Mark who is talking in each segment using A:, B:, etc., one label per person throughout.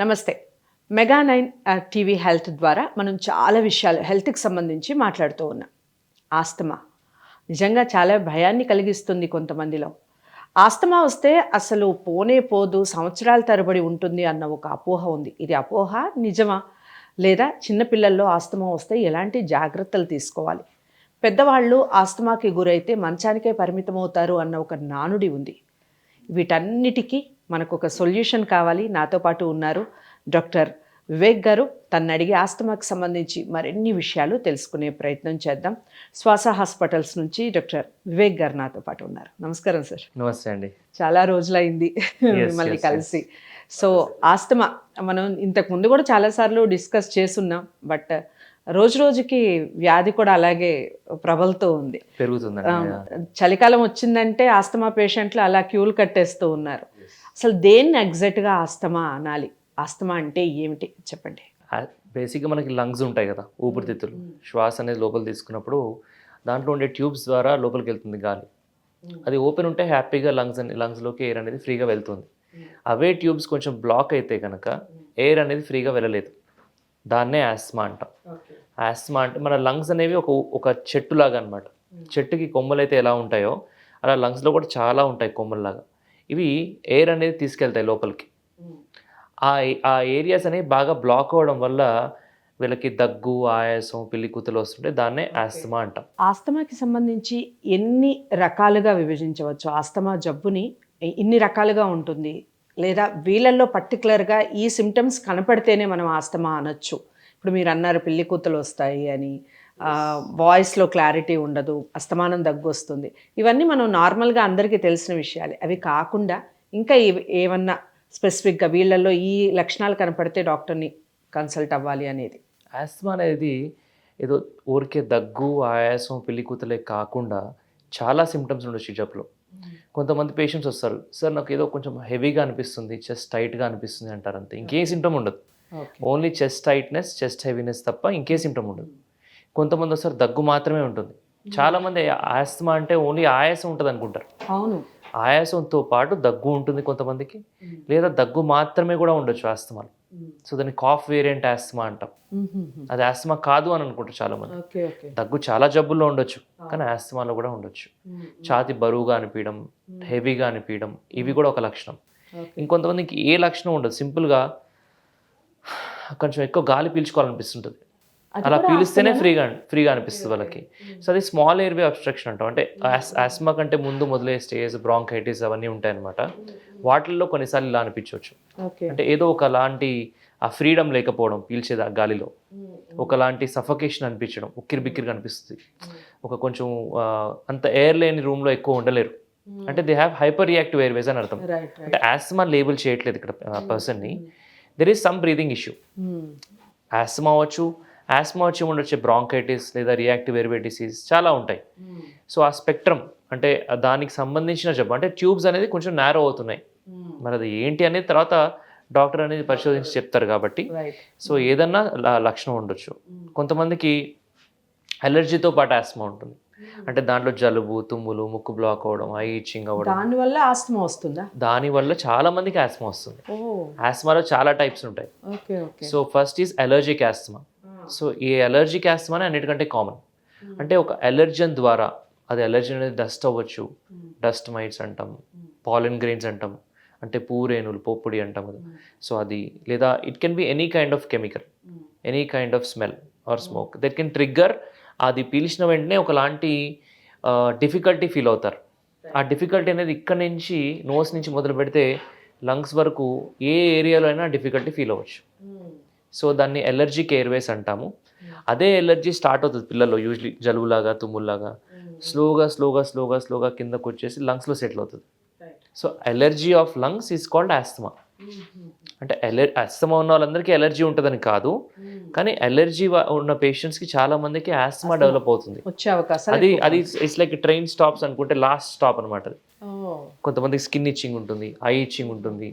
A: నమస్తే. Mega nine TV health ద్వారా మనం చాలా విషయాలు హెల్త్కి సంబంధించి మాట్లాడుతూ ఉన్నాం. ఆస్తమా. నిజంగా చాలా భయాన్ని కలిగిస్తుంది కొంతమందిలో. ఆస్తమా వస్తే అసలు పోనే పోదు సంవత్సరాల తరబడి ఉంటుంది అన్న ఒక అపోహ ఉంది. ఇది అపోహ నిజమా? లేదా చిన్నపిల్లల్లో ఆస్తమా వస్తే ఎలాంటి జాగ్రత్తలు తీసుకోవాలి? పెద్దవాళ్ళు ఆస్తమాకి గురైతే మంచానికే పరిమితమవుతారు అన్న ఒక నానుడి ఉంది. వీటన్నిటికీ మనకు ఒక సొల్యూషన్ కావాలి. నాతో పాటు ఉన్నారు డాక్టర్ వివేక్ గారు. తను అడిగే ఆస్తమాకి సంబంధించి మరిన్ని విషయాలు తెలుసుకునే ప్రయత్నం చేద్దాం. శ్వాస హాస్పిటల్స్ నుంచి డాక్టర్ వివేక్ గారు నాతో పాటు ఉన్నారు. నమస్కారం సార్.
B: నమస్తే అండి.
A: చాలా రోజులైంది మిమ్మల్ని కలిసి. సో ఆస్తమా మనం ఇంతకు ముందు కూడా చాలాసార్లు డిస్కస్ చేస్తున్నాం. బట్ రోజు రోజుకి వ్యాధి కూడా అలాగే ప్రబలుతూ ఉంది.
B: పెరుగుతుందండి
A: ఆ, చలికాలం వచ్చిందంటే ఆస్తమా పేషెంట్లు అలా క్యూలు కట్టేస్తూ ఉన్నారు. అసలు దేన్ని ఎగ్జాక్ట్గా ఆస్తమా అనాలి? ఆస్తమా అంటే ఏమిటి? చెప్పండి.
B: బేసిక్గా మనకి లంగ్స్ ఉంటాయి కదా ఊపిరితిత్తులు. శ్వాస అనేది లోపల తీసుకున్నప్పుడు దాంట్లో ఉండే ట్యూబ్స్ ద్వారా లోపలికి వెళ్తుంది గాలి. అది ఓపెన్ ఉంటే హ్యాపీగా లంగ్స్ అని లంగ్స్లోకి ఎయిర్ అనేది ఫ్రీగా వెళ్తుంది. అవే ట్యూబ్స్ కొంచెం బ్లాక్ అయితే కనుక ఎయిర్ అనేది ఫ్రీగా వెళ్ళలేదు. దాన్నే ఆస్మా అంటాం. ఆస్మా అంటే మన లంగ్స్ అనేవి ఒక ఒక చెట్టులాగా అనమాట చెట్టుకి కొమ్మలు అయితే ఎలా ఉంటాయో అలా లంగ్స్లో కూడా చాలా ఉంటాయి కొమ్మల్లాగా. ఇవి ఎయిర్ అనేది తీసుకెళ్తాయి లోపలికి. ఆ ఆ ఏరియాస్ అనేవి బాగా బ్లాక్ అవ్వడం వల్ల వీళ్ళకి దగ్గు ఆయాసం పిల్లి కూతులు వస్తుంటే దాన్నే ఆస్తమా అంటాం.
A: ఆస్తమాకి సంబంధించి ఎన్ని రకాలుగా విభజించవచ్చు? ఆస్తమా జబ్బుని ఇన్ని రకాలుగా ఉంటుంది. లేదా వీళ్ళల్లో పర్టికులర్గా ఈ సిమ్టమ్స్ కనపడితేనే మనం ఆస్తమా అనొచ్చు. ఇప్పుడు మీరు అన్నారు పిల్లి కూతులు వస్తాయి అని. వాయిస్లో క్లారిటీ ఉండదు అస్తమానం దగ్గు వస్తుంది ఇవన్నీ మనం నార్మల్గా అందరికీ తెలిసిన విషయాలే. అవి కాకుండా ఇంకా ఏమన్నా స్పెసిఫిక్గా వీళ్ళల్లో ఈ లక్షణాలు కనపడితే డాక్టర్ని కన్సల్ట్ అవ్వాలి అనేది.
B: ఆస్తమా అనేది ఏదో ఊరికే దగ్గు ఆయాసం పిల్లి కూతులే కాకుండా చాలా సిమ్టమ్స్ ఉండొచ్చు జబ్బులో కొంతమంది పేషెంట్స్ వస్తారు సార్ నాకు ఏదో కొంచెం హెవీగా అనిపిస్తుంది చెస్ట్ టైట్గా అనిపిస్తుంది అంటారు అంతే. ఇంకే సిమ్టమ్ ఉండదు.
A: Okay
B: only chest tightness chest heaviness తప్ప ఇంకే సిమ్టమ్ ఉండదు. కొంతమంది వస్తారు దగ్గు మాత్రమే ఉంటుంది. చాలా మంది ఆస్తమా అంటే ఓన్లీ ఆయాసం ఉంటుంది అనుకుంటారు
A: అవును.
B: ఆయాసంతో పాటు దగ్గు ఉంటుంది కొంతమందికి లేదా దగ్గు మాత్రమే కూడా ఉండొచ్చు ఆస్తమాలు సో దాన్ని కాఫ్ వేరియంట్ ఆస్తమా అంటాం. అది ఆస్తమా కాదు అని అనుకుంటారు చాలా మంది దగ్గు చాలా జబ్బుల్లో ఉండొచ్చు కానీ ఆస్తమాలో కూడా ఉండొచ్చు. ఛాతి బరువుగా అనిపించడం హెవీగా అనిపించడం ఇవి కూడా ఒక లక్షణం. ఇంకొంతమందికి ఏ లక్షణం ఉండదు. సింపుల్గా కొంచెం ఎక్కువ గాలి పీల్చుకోవాలనిపిస్తుంటుంది. అలా పీలిస్తేనే ఫ్రీగా ఫ్రీగా అనిపిస్తుంది వాళ్ళకి. సో అది స్మాల్ ఎయిర్వే అబ్స్ట్రక్షన్ అంటాం. అంటే ఆస్మా కంటే ముందు మొదలే స్టేజ్ బ్రాంకైటిస్ అవన్నీ ఉంటాయన్నమాట. వాటిల్లో కొన్నిసార్లు ఇలా అనిపించవచ్చు. అంటే ఏదో ఒకలాంటి ఆ ఫ్రీడమ్ లేకపోవడం పీల్చేది ఆ గాలిలో. ఒకలాంటి సఫకేషన్ అనిపించడం ఉక్కిరి బిక్కిరిగా అనిపిస్తుంది ఒక కొంచెం అంత ఎయిర్ లేని రూమ్లో ఎక్కువ ఉండలేరు. అంటే they have hyper reactive airways అని అర్థం. అంటే ఆస్మా లేబుల్ చేయట్లేదు ఇక్కడ పర్సన్ని there is some breathing issue asthma అవ్వచ్చు ఆస్మా వచ్చి ఉండొచ్చే బ్రాంకైటిస్ లేదా రియాక్టివ్ డిసీజ్ చాలా ఉంటాయి. సో ఆ స్పెక్ట్రమ్ అంటే దానికి సంబంధించిన జబ్బు అంటే ట్యూబ్స్ అనేది కొంచెం నేరో అవుతున్నాయి. మరి అది ఏంటి అనేది తర్వాత డాక్టర్ అనేది పరిశోధించి చెప్తారు కాబట్టి. సో ఏదన్నా లక్షణం ఉండొచ్చు. కొంతమందికి అలర్జీతో పాటు ఆస్మా ఉంటుంది. అంటే దాంట్లో జలుబు తుమ్ములు ముక్కు బ్లాక్ అవ్వడం ఐ ఇచ్చింగ్ అవ్వడం.
A: దానివల్ల ఆస్తమా వస్తుందా?
B: దానివల్ల చాలా మందికి ఆస్మా వస్తుంది. ఆస్మాలో చాలా టైప్స్ ఉంటాయి. So first is allergic asthma so ఈ అలర్జిక్ ఆస్మానే అన్నిటికంటే కామన్ అంటే ఒక అలర్జన్ ద్వారా అది అలర్జీ అనేది డస్ట్ అవ్వచ్చు. డస్ట్ మైట్స్ అంటాం పాలిన్ గ్రెయిన్స్ అంటాం అంటే పూరేణులు పోపుడి అంటాం కదా. సో అది లేదా it can be any kind of chemical any kind of smell or smoke that can trigger అది పీల్చిన వెంటనే ఒకలాంటి డిఫికల్టీ ఫీల్ అవుతారు. ఆ డిఫికల్టీ అనేది ఇక్కడ నుంచి నోస్ నుంచి మొదలు పెడితే లంగ్స్ వరకు ఏ ఏరియాలో అయినా డిఫికల్టీ ఫీల్ అవ్వచ్చు. సో దాన్ని ఎలర్జిక్ ఎయిర్వేస్ అంటాము. అదే ఎలర్జీ స్టార్ట్ అవుతుంది పిల్లల్లో యూజువలీ జలుబులాగా తుమ్ముల్లాగా. స్లోగా స్లోగా స్లోగా స్లోగా కిందకు వచ్చేసి లంగ్స్లో సెటిల్ అవుతుంది. So allergy of lungs is called asthma అంటే ఎలర్ ఆస్తమా ఉన్న వాళ్ళందరికీ ఎలర్జీ ఉంటుందని కాదు. కానీ ఎలర్జీ ఉన్న పేషెంట్స్కి చాలా మందికి ఆస్తమా డెవలప్ అవుతుంది.
A: వచ్చే అవకాశాలు
B: అది అది ఇట్స్ లైక్ ట్రైన్ స్టాప్స్ అనుకుంటే లాస్ట్ స్టాప్ అనమాట కొంతమందికి స్కిన్ ఇచ్చింగ్ ఉంటుంది ఐ ఇచ్చింగ్ ఉంటుంది.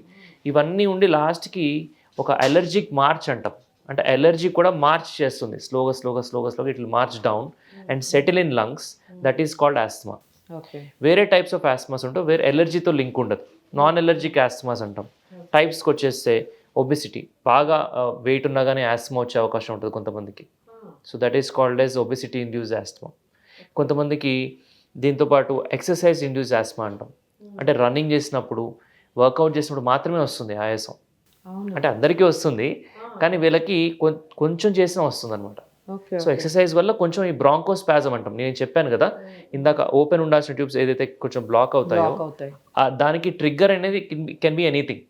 B: ఇవన్నీ ఉండి లాస్ట్కి ఒక అలర్జిక్ మార్చ్ అంటాం. అంటే ఎలర్జీ కూడా మార్చ్ చేస్తుంది. స్లోగా స్లోగా స్లోగా స్లోగా it march down and settle in lungs that is called asthma వేరే టైప్స్ ఆఫ్ ఆస్మాస్ ఉంటాయి. వేరే ఎలర్జీతో లింక్ ఉండదు. నాన్ ఎలర్జిక్ ఆస్మాస్ అంటాం టైప్స్కి వచ్చేస్తే ఒబిసిటీ బాగా వెయిట్ ఉన్నా కానీ ఆస్మా వచ్చే అవకాశం ఉంటుంది కొంతమందికి. So that is called as obesity induced asthma కొంతమందికి దీంతోపాటు ఎక్సర్సైజ్ ఇండ్యూస్ ఆస్మా అంటాం. అంటే రన్నింగ్ చేసినప్పుడు వర్కౌట్ చేసినప్పుడు మాత్రమే వస్తుంది ఆయాసం. అంటే అందరికీ వస్తుంది కానీ వీళ్ళకి కొంచెం చేసినా వస్తుంది అనమాట సో ఎక్సర్సైజ్ వల్ల కొంచెం ఈ బ్రాంకోస్పాజం అంటాం. నేను చెప్పాను కదా ఇందాక ఓపెన్ ఉండాల్సిన ట్యూబ్స్ ఏదైతే కొంచెం బ్లాక్ అవుతాయో దానికి ట్రిగ్గర్ అనేది కెన్ బి ఎనీథింగ్.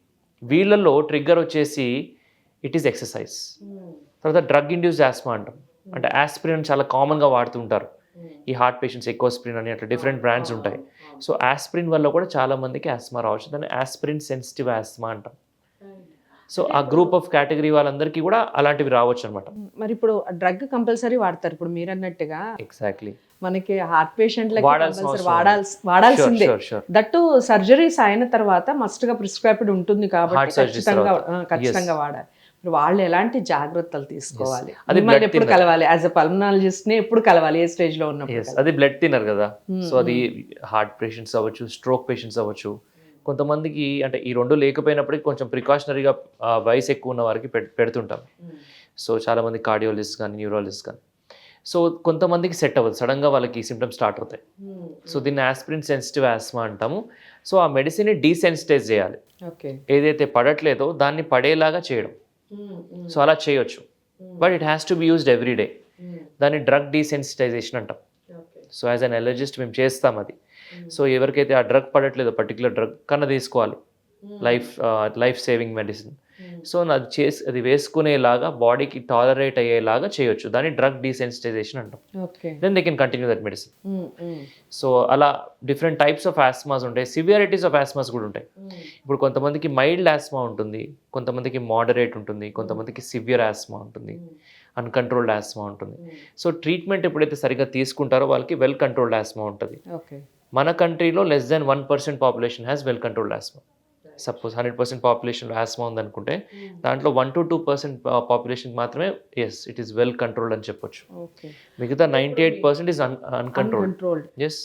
B: వీళ్ళల్లో ట్రిగ్గర్ వచ్చేసి ఇట్ ఈస్ ఎక్సర్సైజ్. తర్వాత డ్రగ్ ఇండ్యూస్డ్ ఆస్మా అంటాం. అంటే ఆస్పిరిన్ చాలా కామన్గా వాడుతుంటారు ఈ హార్ట్ పేషెంట్స్ ఎక్కువ అని అట్లా డిఫరెంట్ బ్రాండ్స్ ఉంటాయి. సో ఆస్పిరిన్ వల్ల కూడా చాలా మందికి ఆస్మా రావచ్చు. దాన్ని ఆస్పిరిన్ సెన్సిటివ్ ఆస్మా అంటాం. సో ఆ గ్రూప్ ఆఫ్ కేటగిరీ వాళ్ళందరికీ కూడా అలాంటివి రావచ్చు అనమాట
A: మరి ఇప్పుడు డ్రగ్ కంపల్సరీ వాడతారు. ఇప్పుడు మీరు అన్నట్టుగా
B: ఎగ్జాక్ట్లీ
A: మనకి హార్ట్ పేషెంట్లకి వాడాల్సి వాడాల్సిందే. దట్టు సర్జరీస్ అయిన తర్వాత మస్ట్గా ప్రిస్క్రైబ్డ్ ఉంటుంది కాబట్టి ఖచ్చితంగా ఖచ్చితంగా వాడాలి. వాళ్ళు ఎలాంటి జాగ్రత్తలు తీసుకోవాలి?
B: అది
A: మిమ్మల్ని ఎప్పుడు. కలవాలి? యాజ్ అ పల్మనాలజిస్ట్ని ఎప్పుడు కలవాలి? ఏ స్టేజ్లో ఉన్నప్పుడు
B: అది బ్లడ్ తినర్ కదా. సో అది హార్ట్ పేషెంట్స్ అవ్వచ్చు స్ట్రోక్ పేషెంట్స్ అవ్వచ్చు. కొంతమందికి అంటే ఈ రెండు లేకపోయినప్పటికీ కొంచెం ప్రికాషనరీగా వయసు ఎక్కువ ఉన్న వారికి పెడ్- పెడుతుంటాం. సో చాలామంది కార్డియోలజిస్ట్ కానీ న్యూరాలజిస్ట్ కానీ. సో కొంతమందికి సెట్ అవ్వదు. సడన్గా వాళ్ళకి సిమ్టమ్స్ స్టార్ట్ అవుతాయి. సో దీన్ని ఆస్పిరిన్ సెన్సిటివ్ ఆస్మా అంటాము. సో ఆ మెడిసిన్ని డీసెన్సిటైజ్ చేయాలి.
A: ఓకే.
B: ఏదైతే పడట్లేదో దాన్ని పడేలాగా చేయడం. సో అలా చేయొచ్చు. But it has to be used every day. దాన్ని డ్రగ్ డీసెన్సిటైజేషన్ అంటాం. సో యాజ్ అన్ ఎలర్జిస్ట్ మేము చేస్తాం అది. సో ఎవరికైతే ఆ డ్రగ్ పడట్లేదో పర్టికులర్ డ్రగ్ కన్నా తీసుకోవాలి. Life life saving medicine so అది చేసి అది వేసుకునేలాగా బాడీకి టాలరేట్ అయ్యేలాగా చేయొచ్చు. దాన్ని డ్రగ్ డీసెన్సిటైజేషన్ అంటాం. Then they can continue that medicine so అలా డిఫరెంట్ టైప్స్ ఆఫ్ ఆస్మాస్ ఉంటాయి. సివియారిటీస్ ఆఫ్ ఆస్మాస్ కూడా ఉంటాయి. ఇప్పుడు కొంతమందికి మైల్డ్ ఆస్మా ఉంటుంది కొంతమందికి మోడరేట్ ఉంటుంది కొంతమందికి సివియర్ ఆస్మా ఉంటుంది అన్కంట్రోల్డ్ ఆస్మా ఉంటుంది. సో ట్రీట్మెంట్ ఎప్పుడైతే సరిగ్గా తీసుకుంటారో వాళ్ళకి వెల్ కంట్రోల్డ్ ఆస్మా ఉంటుంది. మన కంట్రీలో less than one percent population has well controlled asthma suppose hundred percent పాపులేషన్లో asthma ఉందనుకుంటే దాంట్లో one to two percent population మాత్రమే yes it is well controlled అని చెప్పొచ్చు. మిగతా ninety eight percent is un uncontrolled
A: controlled
B: yes